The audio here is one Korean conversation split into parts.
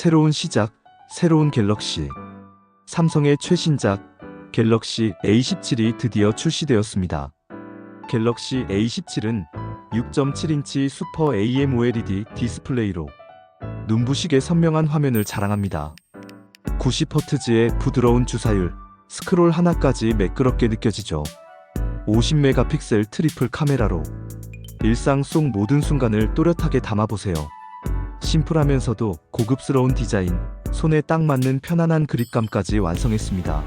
새로운 시작, 새로운 갤럭시. 삼성의 최신작 갤럭시 A17이 드디어 출시되었습니다. 갤럭시 A17은 6.7인치 슈퍼 AMOLED 디스플레이로 눈부시게 선명한 화면을 자랑합니다. 90Hz의 부드러운 주사율, 스크롤 하나까지 매끄럽게 느껴지죠. 50메가픽셀 트리플 카메라로 일상 속 모든 순간을 또렷하게 담아보세요. 심플하면서도 고급스러운 디자인, 손에 딱 맞는 편안한 그립감까지 완성했습니다.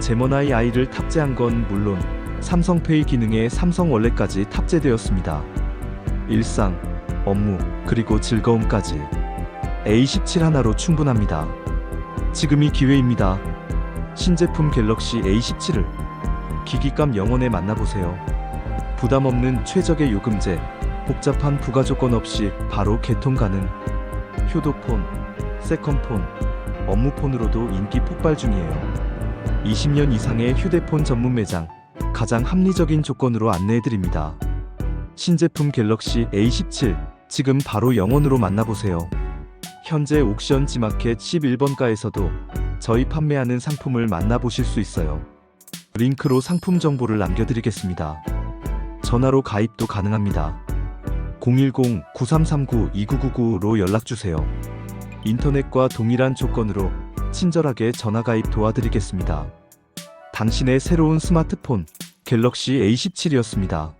제모나이 아이를 탑재한 건 물론 삼성페이 기능에 삼성 원래까지 탑재되었습니다. 일상, 업무, 그리고 즐거움까지 A17 하나로 충분합니다. 지금이 기회입니다. 신제품 갤럭시 A17을 기기감 영원에 만나보세요. 부담 없는 최적의 요금제, 복잡한 부가 조건 없이 바로 개통 가능. 효도폰, 세컨폰, 업무폰으로도 인기 폭발 중이에요. 20년 이상의 휴대폰 전문 매장, 가장 합리적인 조건으로 안내해드립니다. 신제품 갤럭시 A17, 지금 바로 영원으로 만나보세요. 현재 옥션 지마켓 11번가에서도 저희 판매하는 상품을 만나보실 수 있어요. 링크로 상품 정보를 남겨드리겠습니다. 전화로 가입도 가능합니다. 010-9339-2999로 연락주세요. 인터넷과 동일한 조건으로 친절하게 전화 가입 도와드리겠습니다. 당신의 새로운 스마트폰 갤럭시 A17이었습니다.